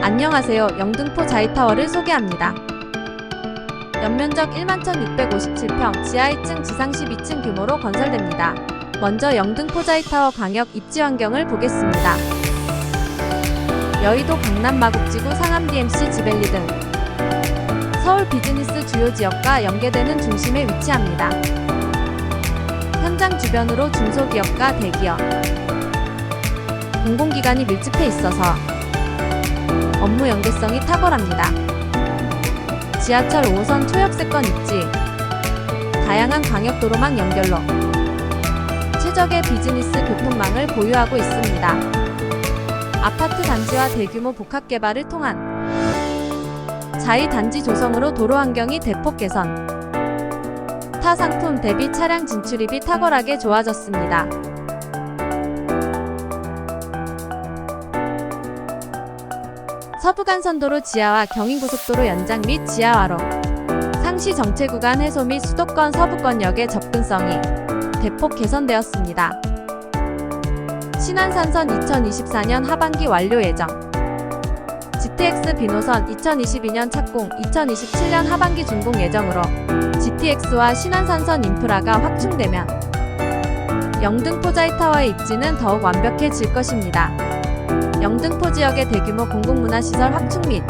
안녕하세요. 영등포 자이타워를 소개합니다. 연면적 1만 1657평, 지하 2층, 지상 12층 규모로 건설됩니다. 먼저 영등포 자이타워 광역 입지 환경을 보겠습니다. 여의도 강남 마곡지구 상암 DMC 지벨리 등 서울 비즈니스 주요 지역과 연계되는 중심에 위치합니다. 현장 주변으로 중소기업과 대기업, 공공기관이 밀집해 있어서 업무 연계성이 탁월합니다. 지하철 5호선 초역세권 입지, 다양한 광역도로망 연결로 최적의 비즈니스 교통망을 보유하고 있습니다. 아파트 단지와 대규모 복합 개발을 통한 자이 단지 조성으로 도로 환경이 대폭 개선, 타 상품 대비 차량 진출입이 탁월하게 좋아졌습니다. 서부간선도로 지하와 경인고속도로 연장 및 지하화로 상시 정체 구간 해소 및 수도권 서부권역의 접근성이 대폭 개선되었습니다. 신안산선 2024년 하반기 완료 예정. GTX 비노선 2022년 착공, 2027년 하반기 준공 예정으로 GTX와 신안산선 인프라가 확충되면 영등포 자이타워의 입지는 더욱 완벽해질 것입니다. 영등포 지역의 대규모 공공문화시설 확충 및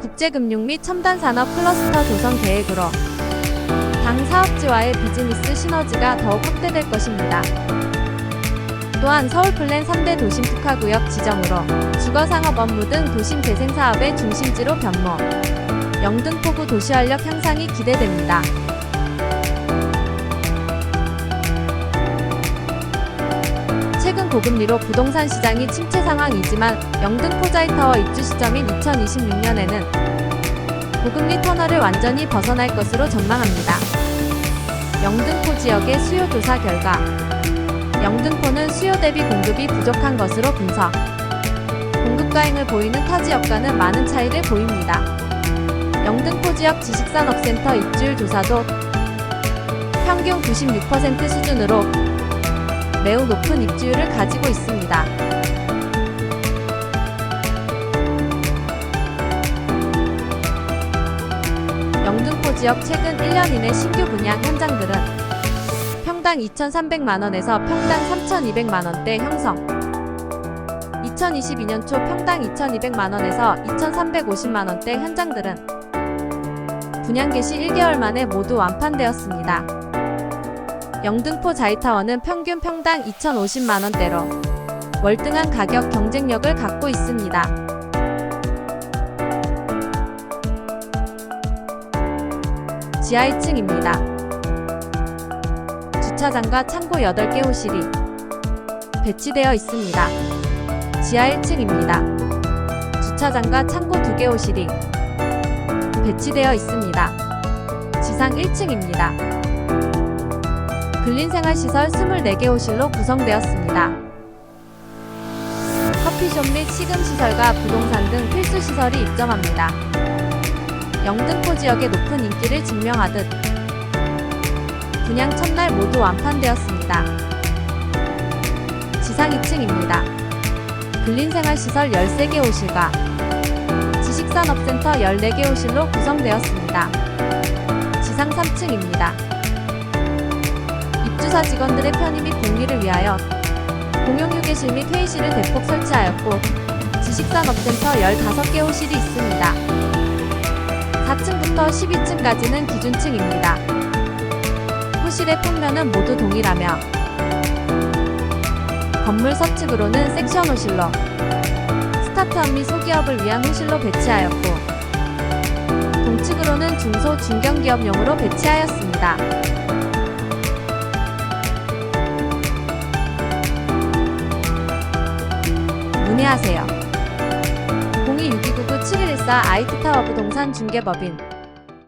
국제금융 및 첨단산업 클러스터 조성 계획으로 당 사업지와의 비즈니스 시너지가 더욱 확대될 것입니다. 또한 서울 플랜 3대 도심 특화구역 지정으로 주거상업 업무 등 도심 재생 사업의 중심지로 변모, 영등포구 도시활력 향상이 기대됩니다. 고금리로 부동산 시장이 침체 상황이지만 영등 포 자이타워 입주 시점인 2026년에는 고금리 터널을 완전히 벗어날 것으로 전망합니다. 영등포 지역의 수요 조사 결과 영등포는 수요 대비 공급이 부족한 것으로 분석. 공급 과잉을 보이는 타 지역과는 많은 차이를 보입니다. 영등포 지역 지식산업센터 입주율 조사도 평균 96% 수준으로 매우 높은 입주율을 가지고 있습니다. 영등포 지역 최근 1년 이내 신규 분양 현장들은 평당 2,300만원에서 평당 3,200만원대 형성. 2022년 초 평당 2,200만원에서 2,350만원대 현장들은 분양 개시 1개월 만에 모두 완판되었습니다. 영등포 자이타워는 평균 평당 2,050만원대로 월등한 가격 경쟁력을 갖고 있습니다. 지하 2층입니다. 주차장과 창고 8개 호실이 배치되어 있습니다. 지하 1층입니다. 주차장과 창고 2개 호실이 배치되어 있습니다. 지상 1층입니다. 근린생활시설 24개 호실로 구성되었습니다. 커피숍 및 식음시설과 부동산 등 필수시설이 입점합니다. 영등포 지역의 높은 인기를 증명하듯 분양 첫날 모두 완판되었습니다. 지상 2층입니다. 근린생활시설 13개 호실과 지식산업센터 14개 호실로 구성되었습니다. 지상 3층입니다. 입주사 직원들의 편의 및 공유를 위하여 공용 휴게실 및 회의실을 대폭 설치하였고 지식산업센터 15개 호실이 있습니다. 4층부터 12층까지는 기준층입니다. 호실의 평면은 모두 동일하며 건물 서측으로는 섹션 호실로 스타트업 및 소기업을 위한 호실로 배치하였고 동측으로는 중소 중견기업용으로 배치하였습니다. 문의하세요. 026299-7114 아이트타워 부동산 중개법인